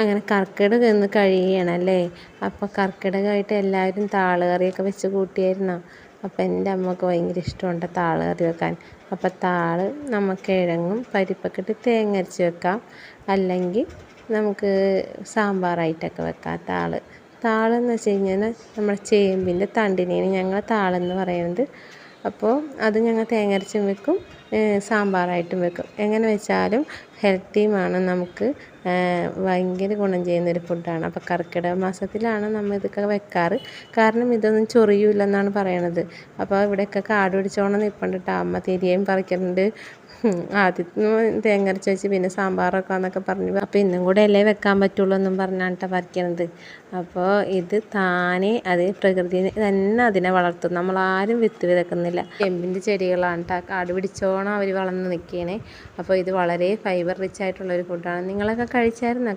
അങ്ങനെ കർക്കിടകം ഇന്ന് കഴിയണല്ലേ അപ്പോൾ കർക്കിടകമായിട്ട് എല്ലാവരും താളുകറിയൊക്കെ വെച്ച് കൂട്ടിയായിരുന്നു? അപ്പോൾ എന്റെ അമ്മയ്ക്ക് ഭയങ്കര ഇഷ്ടമുണ്ട് താൾ കറി വെക്കാൻ. അപ്പോൾ താൾ നമുക്ക് കിഴങ്ങും പരിപ്പൊക്കെ ഇട്ട് തേങ്ങ അരച്ച് വെക്കാം. അല്ലെങ്കിൽ നമുക്ക് സാമ്പാറായിട്ടൊക്കെ വെക്കാം താൾ. താളെന്ന് വെച്ച് കഴിഞ്ഞാൽ നമ്മുടെ ചേമ്പിന്റെ തണ്ടിനെയാണ് ഞങ്ങൾ താളെന്ന് പറയുന്നത്. അപ്പോൾ അത് ഞങ്ങൾ തേങ്ങ അരച്ചും വെക്കും സാമ്പാറായിട്ടും വെക്കും. എങ്ങനെ വെച്ചാലും ഹെൽത്തിയുമാണ് നമുക്ക് ഭയങ്കര ഗുണം ചെയ്യുന്നൊരു ഫുഡാണ് അപ്പോൾ കർക്കിടക മാസത്തിലാണ് നമ്മൾ ഇതൊക്കെ വെക്കാറ്. കാരണം ഇതൊന്നും ചൊറിയൂലെന്നാണ് പറയണത്. അപ്പോൾ ഇവിടെയൊക്കെ കാട് പിടിച്ചോണം നിൽപ്പുണ്ട് കേട്ടോ അമ്മ തിരിയേം പറിക്കുന്നുണ്ട് ആദ്യം തേങ്ങ അരച്ച് വെച്ച് പിന്നെ സാമ്പാറൊക്കെ എന്നൊക്കെ പറഞ്ഞു. അപ്പോൾ ഇന്നും കൂടെ അല്ലേ വെക്കാൻ പറ്റുള്ളൂ എന്നും പറഞ്ഞാണ് കേട്ടോ പറിക്കണത്. അപ്പോൾ ഇത് താനെ അത് പ്രകൃതി തന്നെ അതിനെ വളർത്തും. നമ്മളാരും വിത്ത് വിതക്കുന്നില്ല. ചെമ്പിന്റെ ചെടികളാണ് കേട്ടോ കാട് പിടിച്ചോണം അവർ വളർന്ന് നിൽക്കണേ അപ്പോൾ ഇത് വളരെ ഫൈബർ റിച്ച് ആയിട്ടുള്ള ഒരു ഫുഡാണ് നിങ്ങളൊക്കെ കഴിച്ചായിരുന്നോ?